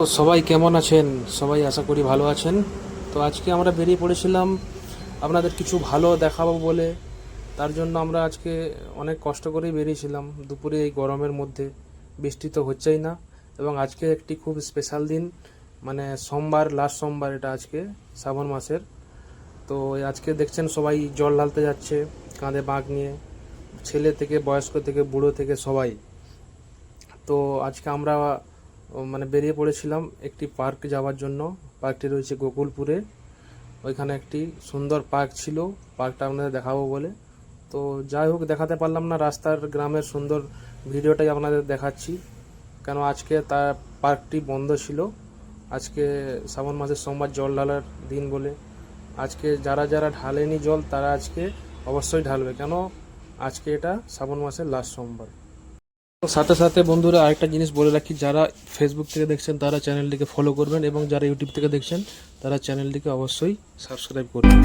তো সবাই কেমন আছেন? সবাই আশা করি ভালো আছেন। তো আজকে আমরা বেরিয়ে পড়েছিলাম আপনাদের কিছু ভালো দেখাবো বলে। তার জন্য আমরা আজকে অনেক কষ্ট করেই বেরিয়েছিলাম। দুপুরে এই গরমের মধ্যে বৃষ্টি তো হচ্ছেই না। এবং আজকে একটি খুব স্পেশাল দিন মানে সোমবার লাস্ট সোমবার এটা আজকে, শ্রাবণ মাসের। তো আজকে দেখছেন সবাই জল ঢালতে যাচ্ছে, কাঁধে বাঁক নিয়ে, ছেলে থেকে, বয়স্ক থেকে, বুড়ো থেকে সবাই। তো আজকে আমরা মানে বেরিয়ে পড়েছিলাম একটি পার্ক যাওয়ার জন্য। পার্কটি রয়েছে গোকুলপুরে। ওইখানে একটি সুন্দর পার্ক ছিল। পার্কটা আপনাদের দেখাবো বলে। তো যাই হোক, দেখাতে পারলাম না রাস্তার গ্রামের সুন্দর ভিডিওটাই আপনাদের দেখাচ্ছি। কেন আজকে তার পার্কটি বন্ধ ছিল। আজকে শ্রাবণ মাসের সোমবার জল ঢালার দিন বলে। আজকে যারা যারা ঢালেনি জল, তারা আজকে অবশ্যই ঢালবে। কেন? আজকে এটা শ্রাবণ মাসের লাস্ট সোমবার। সাথে সাথে বন্ধুরা আরেকটা জিনিস বলে রাখি, যারা ফেসবুক থেকে দেখছেন তারা চ্যানেলটিকে ফলো করবেন এবং যারা ইউটিউব থেকে দেখছেন তারা চ্যানেলটিকে অবশ্যই সাবস্ক্রাইব করবেন।